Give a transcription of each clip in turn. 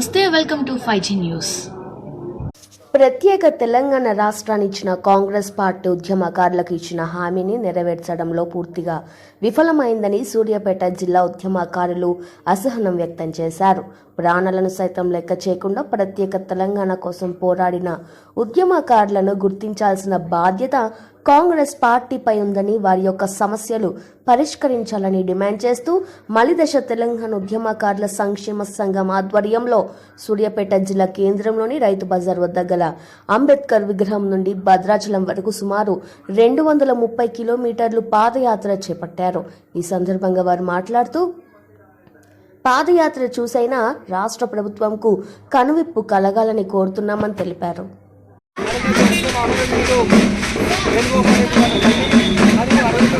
నమస్తే welcome to five G news. ప్రత్యేక తెలంగాణ రాష్ట్రాన్ని ఇచ్చిన కాంగ్రెస్ పార్టీ ఉద్యమకారులకు ఇచ్చిన హామీని నెరవేర్చడంలో పూర్తిగా విఫలమైందని సూర్యాపేట జిల్లా ఉద్యమకారులు అసహనం వ్యక్తం చేశారు. ప్రాణాలను సైతం లెక్క చేయకుండా ప్రత్యేక తెలంగాణ కోసం పోరాడిన ఉద్యమకారులను గుర్తించాల్సిన బాధ్యత కాంగ్రెస్ పార్టీపై ఉందని వారి యొక్క సమస్యలు పరిష్కరించాలని డిమాండ్ చేస్తూ మలిదశ తెలంగాణ ఉద్యమకారుల సంక్షేమ సంఘం ఆధ్వర్యంలో సూర్యాపేట జిల్లా కేంద్రంలోని రైతు బజార్ వద్ద గల అంబేద్కర్ విగ్రహం నుండి భద్రాచలం వరకు సుమారు రెండు వందల ముప్పై కిలోమీటర్లు పాదయాత్ర చేపట్టారు. ఈ సందర్భంగా వారు మాట్లాడుతూ పాదయాత్ర చూసైనా రాష్ట్ర ప్రభుత్వంకు కనువిప్పు కలగాలని కోరుతున్నామని తెలిపారు. దేశం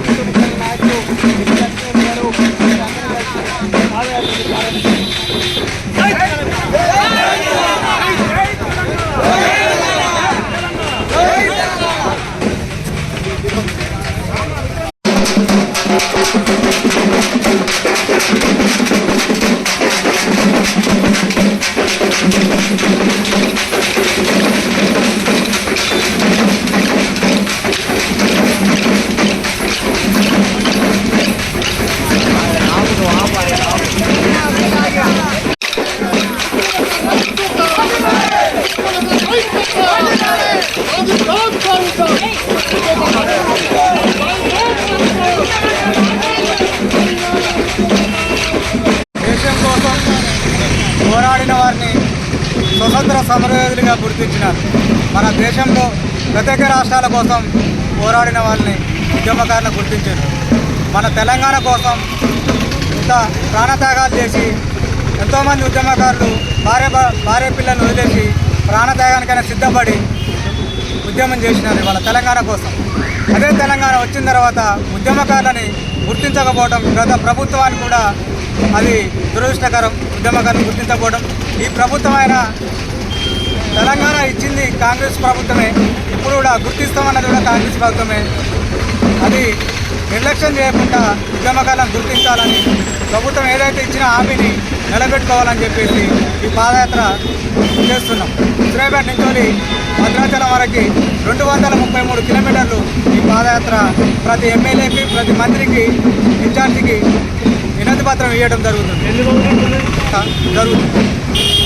స్వతంత్ర సమరయోధులుగా గుర్తించినారు. మన దేశంలో ప్రత్యేక రాష్ట్రాల కోసం పోరాడిన వాళ్ళని ఉద్యమకారులు గుర్తించారు. మన తెలంగాణ కోసం ఇంత ప్రాణత్యాగాలు చేసి ఎంతోమంది ఉద్యమకారులు భార్య భార్య పిల్లలు వదిలేసి ప్రాణత్యాగానికైనా సిద్ధపడి ఉద్యమం చేసినారు వాళ్ళ తెలంగాణ కోసం. అదే తెలంగాణ వచ్చిన తర్వాత ఉద్యమకారులని గుర్తించకపోవడం గత ప్రభుత్వానికి కూడా అది దురదృష్టకరం. ఉద్యమకారులను గుర్తించకపోవడం ఈ ప్రభుత్వమైన తెలంగాణ ఇచ్చింది కాంగ్రెస్ ప్రభుత్వమే. ఇప్పుడు కూడా గుర్తిస్తామన్నది కూడా కాంగ్రెస్ ప్రభుత్వమే. అది నిర్లక్ష్యం చేయకుండా ఉద్యమకాలను గుర్తించాలని ప్రభుత్వం ఏదైతే ఇచ్చిన హామీని నిలబెట్టుకోవాలని చెప్పేసి ఈ పాదయాత్ర చేస్తున్నాం. హుజరాబాద్ నుంచి భద్రాచలం వరకు రెండు వందల ముప్పై మూడు కిలోమీటర్లు ఈ పాదయాత్ర ప్రతి ఎమ్మెల్యేకి ప్రతి మంత్రికి ఇన్ఛార్జికి వినతి పత్రం ఇవ్వడం జరుగుతుంది. జరుగుతుంది.